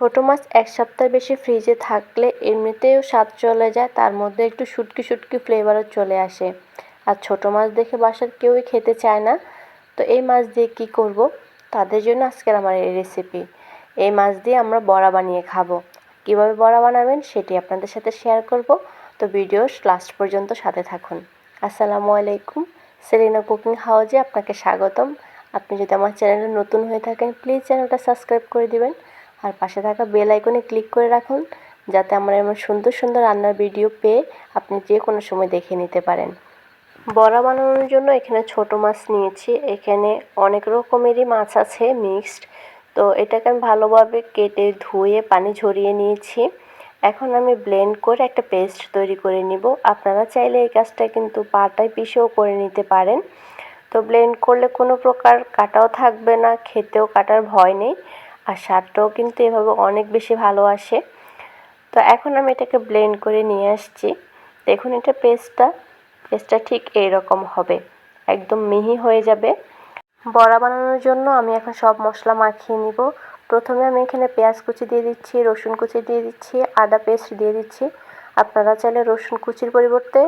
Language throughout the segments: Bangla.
ছোটো মাছ এক সপ্তাহ বেশি ফ্রিজে থাকলে এমনিতেও স্বাদ চলে যায়, তার মধ্যে একটু শুটকি শুটকি ফ্লেভারও চলে আসে। আর ছোটো মাছ দেখে বাসার কেউই খেতে চায় না। তো এই মাছ দিয়ে কী করব? তাদের জন্য আজকের আমার এই রেসিপি এই মাছ দিয়ে আমরা বড়া বানিয়ে খাব। কীভাবে বড়া বানাবেন সেটি আপনাদের সাথে শেয়ার করব। তো ভিডিও লাস্ট পর্যন্ত সাথে থাকুন। আসসালামু আলাইকুম। সেলিনা কুকিং হাউজে আপনাকে স্বাগতম। আপনি যদি আমার চ্যানেলে নতুন হয়ে থাকেন প্লিজ চ্যানেলটা সাবস্ক্রাইব করে দিবেন। আর পাশে থাকা বেল আইকনে ক্লিক করে রাখুন, যাতে আমার এমন সুন্দর সুন্দর রান্নার ভিডিও পেয়ে আপনি যে কোনো সময় দেখে নিতে পারেন। বড়া বানানোর জন্য এখানে ছোট মাছ নিয়েছি, এখানে অনেক রকমেরই মাছ আছে মিক্সড তো এটাকে আমি ভালোভাবে কেটে ধুয়ে পানি ঝরিয়ে নিয়েছি। এখন আমি ব্লেন্ড করে একটা পেস্ট তৈরি করে নিব। আপনারা চাইলে এই কাজটা কিন্তু পাটায় পিষেও করে নিতে পারেন। তো ব্লেন্ড করলে কোনো প্রকার কাটাও থাকবে না, খেতেও কাটার ভয় নেই। আর স্বাদটাও কিন্তু এভাবে অনেক বেশি ভালো আসে। তো এখন আমি এটাকে ব্লেন্ড করে নিয়ে আসছি। দেখুন এটা পেস্টটা পেস্টটা ঠিক এই রকম হবে। একদম মিহি হয়ে যাবে। বড়া বানানোর জন্য আমি এখন সব মশলা মাখিয়ে নিব। প্রথমে আমি এখানে পেঁয়াজ কুচি দিয়ে দিচ্ছি, রসুন কুচি দিয়ে দিচ্ছি, আদা পেস্ট দিয়ে দিচ্ছি। আপনারা চাইলে রসুন কুচির পরিবর্তে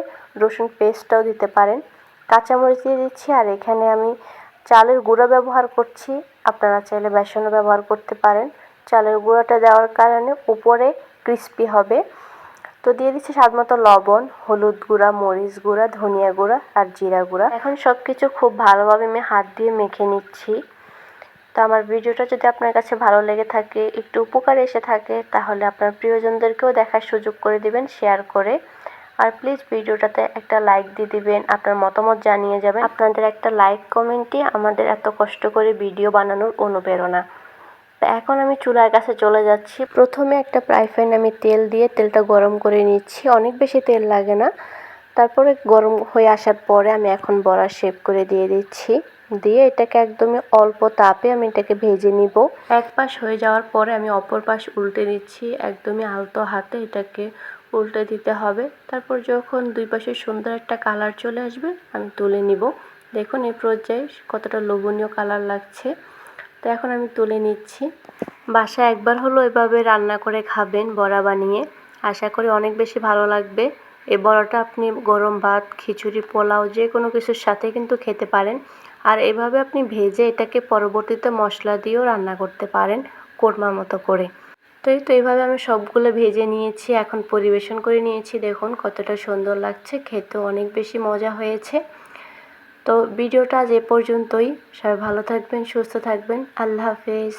রসুন পেস্টটাও দিতে পারেন। কাঁচামরিচ দিয়ে দিচ্ছি আর এখানে আমি চালের গুঁড়ো ব্যবহার করছি। আপনারা চাইলে বেসনও ব্যবহার করতে পারেন। চালের গুঁড়োটা দেওয়ার কারণে উপরে ক্রিস্পি হবে। তো দিয়ে দিচ্ছি স্বাদ মতো লবণ, হলুদ গুঁড়া, মরিচ গুঁড়া, ধনিয়া গুঁড়া আর জিরা গুঁড়া। এখন সব কিছু খুব ভালোভাবে আমি হাত দিয়ে মেখে নিচ্ছি। তো আমার ভিডিওটা যদি আপনার কাছে ভালো লেগে থাকে, একটু উপকারে এসে থাকে, তাহলে আপনার প্রিয়জনদেরকেও দেখার সুযোগ করে দিবেন শেয়ার করে। আর প্লিজ ভিডিওটাতে একটা লাইক দিয়ে দিবেন, আপনার মতামত জানিয়ে যাবেন। আপনাদের একটা লাইক কমেন্টই আমাদের এত কষ্ট করে ভিডিও বানানোর অনুপ্রেরণা। তো এখন আমি চুলার কাছে চলে যাচ্ছি। প্রথমে একটা ফ্রাই আমি তেল দিয়ে তেলটা গরম করে নিচ্ছি। অনেক বেশি তেল লাগে না। তারপরে গরম হয়ে আসার পরে আমি এখন বড়া শেপ করে দিয়ে দিচ্ছি। দিয়ে এটাকে একদমই অল্প তাপে আমি এটাকে ভেজে নিব। এক পাশ হয়ে যাওয়ার পরে আমি অপর পাশ উল্টে দিচ্ছি, একদমই আলতো হাতে এটাকে উল্টে দিতে হবে। তারপর যখন দুই পাশে সুন্দর একটা কালার চলে আসবে, আমি তুলে নিব। দেখুন এই পর্যায়ে কতটা লোভনীয় কালার লাগছে। তো এখন আমি তুলে নিচ্ছি। বাসায় একবার হলো এভাবে রান্না করে খাবেন বড়া বানিয়ে। আশা করি অনেক বেশি ভালো লাগবে। এই বড়াটা আপনি গরম ভাত, খিচুড়ি, পোলাও যে কোনো কিছুর সাথে কিন্তু খেতে পারেন। আর এভাবে আপনি ভেজে এটাকে পরবর্তীতে মশলা দিয়েও রান্না করতে পারেন কোরমা মতো করে। তো এই তো এইভাবে আমি সবগুলো ভেজে নিয়েছি, এখন পরিবেশন করে নিয়েছি। দেখুন কতটা সুন্দর লাগছে খেতে অনেক বেশি মজা হয়েছে। তো ভিডিওটা আজ এ পর্যন্তই। সবাই ভালো থাকবেন, সুস্থ থাকবেন। আল্লাহ হাফেজ।